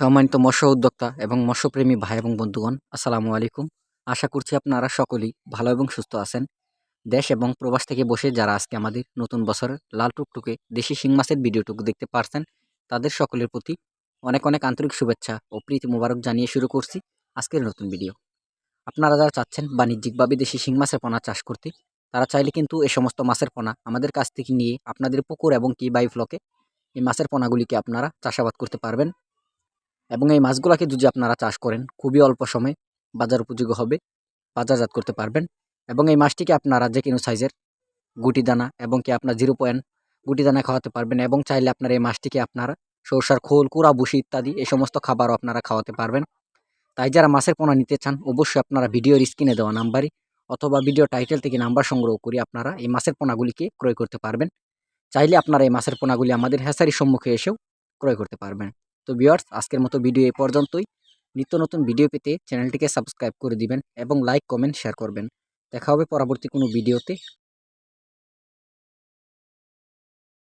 সম্মানিত মৎস্য উদ্যোক্তা এবং মৎস্যপ্রেমী ভাই এবং বন্ধুগণ, আসসালামু আলাইকুম। আশা করছি আপনারা সকলেই ভালো এবং সুস্থ আছেন। দেশ এবং প্রবাস থেকে বসে যারা আজকে আমাদের নতুন বছরের লাল টুকটুকে দেশি শিং মাছের ভিডিওটুকু দেখতে পারছেন, তাদের সকলের প্রতি অনেক অনেক আন্তরিক শুভেচ্ছা ও প্রীতি মোবারক জানিয়ে শুরু করছি আজকের নতুন ভিডিও। আপনারা যারা চাচ্ছেন বাণিজ্যিকভাবে দেশি শিং মাছের পোনা চাষ করতে, তারা চাইলে কিন্তু এ সমস্ত মাছের পোনা আমাদের কাছ থেকে নিয়ে আপনাদের পুকুর এবং কি বাই ফ্লকে এই মাছের পোনাগুলিকে আপনারা চাষাবাদ করতে পারবেন। এবং এই মাছগুলোকে যদি আপনারা চাষ করেন, খুবই অল্প সময়ে বাজার উপযোগী হবে, বাজারজাত করতে পারবেন। এবং এই মাছটিকে আপনারা যে কোনো সাইজের গুটি দানা এবং কি আপনার জিরো পয়েন্ট গুটি দানা খাওয়াতে পারবেন এবং চাইলে আপনার এই মাছটিকে আপনারা সরষার খোল, কুড়া বুসি ইত্যাদি এই সমস্ত খাবারও আপনারা খাওয়াতে পারবেন। তাই যারা মাছের পোনা নিতে চান, অবশ্যই আপনারা ভিডিওর স্ক্রিনে দেওয়া নাম্বারে অথবা ভিডিও টাইটেল থেকে নাম্বার সংগ্রহ করে আপনারা এই মাছের পোনাগুলিকে ক্রয় করতে পারবেন। চাইলে আপনারা এই মাছের পোনাগুলি আমাদের হ্যাসারির সম্মুখে এসেও ক্রয় করতে পারবেন। তো ভিওয়ার্স আজকের মতো ভিডিও এ পর্যন্তই। নিত্য নতুন ভিডিও পেতে চ্যানেলটিকে সাবস্ক্রাইব করে দিবেন এবং লাইক কমেন্ট শেয়ার করবেন। দেখা হবে পরবর্তী কোনো ভিডিওতে